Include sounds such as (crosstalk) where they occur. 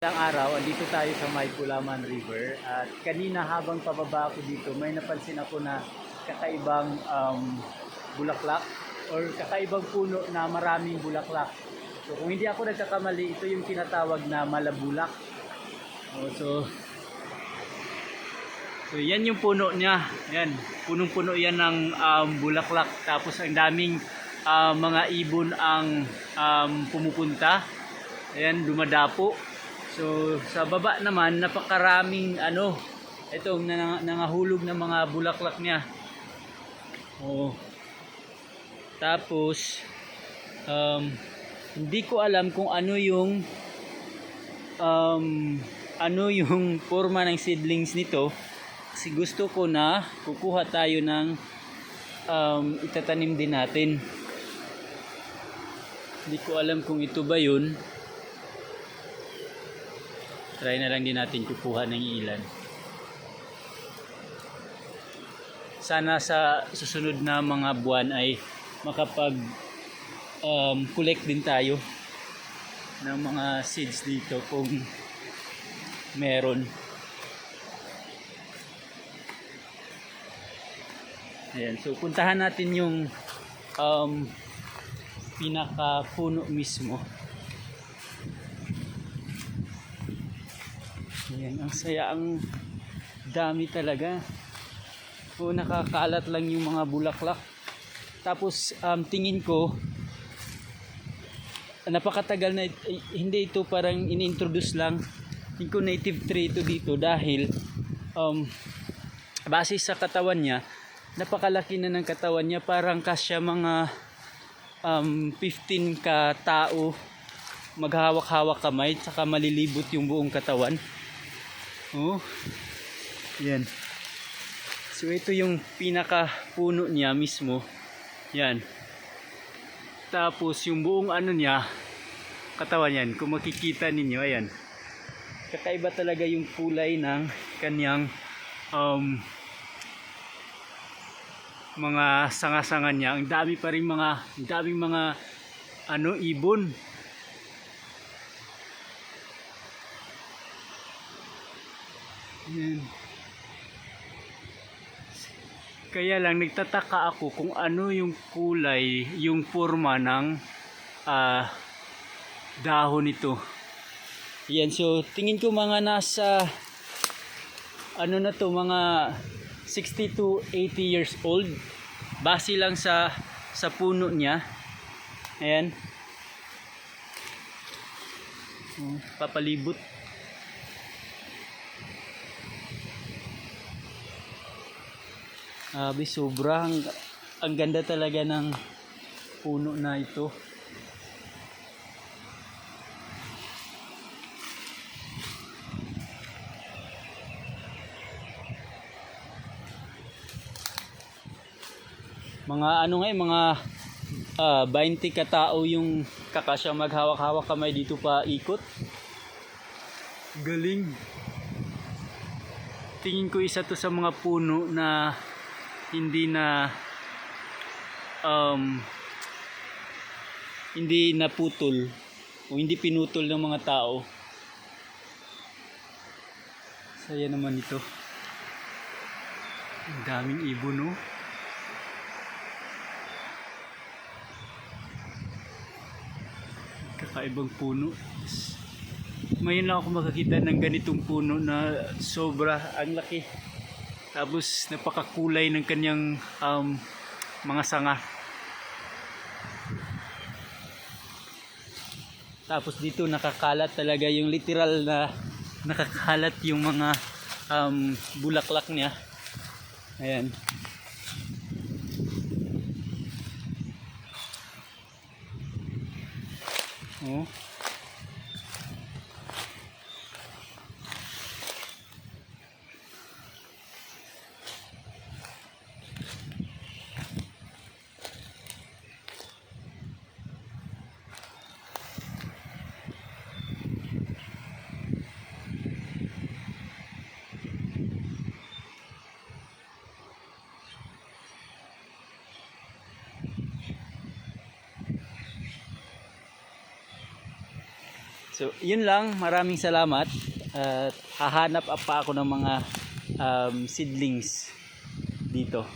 Ilang araw, andito tayo sa May Pulaman River at kanina habang pababa ako dito, may napansin ako na kakaibang um, bulaklak or kakaibang puno na maraming bulaklak. So kung hindi ako nagkakamali, ito yung tinatawag na malabulak. Oh, so So yan yung puno niya. Yan, punong-puno yan ng um, bulaklak. Tapos ang daming ah, mga ibon ang um, pumupunta. Ayan, dumadapo. So sa baba naman napakaraming ano, itong nang, nangahulog ng mga bulaklak niya. Oh. Tapos um, hindi ko alam kung ano yung um, ano yung (laughs) forma ng seedlings nito kasi gusto ko na kukuha tayo ng um, itatanim din natin hindi ko alam kung ito ba yun try na lang din natin kukuha ng ilan sana sa susunod na mga buwan ay makapag um, collect din tayo ng mga seeds dito kung meron Ayan, so puntahan natin yung um, pinaka puno mismo. Ayan, ang saya, ang dami talaga. O nakakalat lang yung mga bulaklak. Tapos um, tingin ko napakatagal na eh, hindi ito parang inintroduce lang. Tingin ko native tree ito dito dahil um, base sa katawan niya napakalaki na ng katawan niya parang kasya mga um, 15 ka tao maghawak-hawak kamay saka malilibot yung buong katawan oh yan. So ito yung pinaka puno niya mismo. Yan. Tapos yung buong ano niya katawan yan. Kung makikita ninyo ayan. Kakaiba talaga yung kulay ng kanyang um, mga sanga-sanga niya. Ang dami pa rin mga, ang daming mga ano, ibon. Yan. Kaya lang nagtataka ako kung ano yung kulay, yung forma ng ah, dahon nito. Yan, so tingin ko mga nasa ano na to, mga 60 to 80 years old base lang sa sa puno niya ayan papalibot Abi sobra ang, ganda talaga ng puno na ito mga ano nga eh, mga ah, 20 katao yung kakasya maghawak-hawak kamay dito pa ikot. Galing. Tingin ko isa to sa mga puno na hindi na um, hindi naputol o hindi pinutol ng mga tao. Saya naman ito. Ang daming ibon no. kakaibang puno. Ngayon lang ako makakita ng ganitong puno na sobra ang laki. Tapos napakakulay ng kanyang um, mga sanga. Tapos dito nakakalat talaga yung literal na nakakalat yung mga um, bulaklak niya. Ayan. Oh. So, yun lang. Maraming salamat. At hahanap pa ako ng mga um, seedlings dito.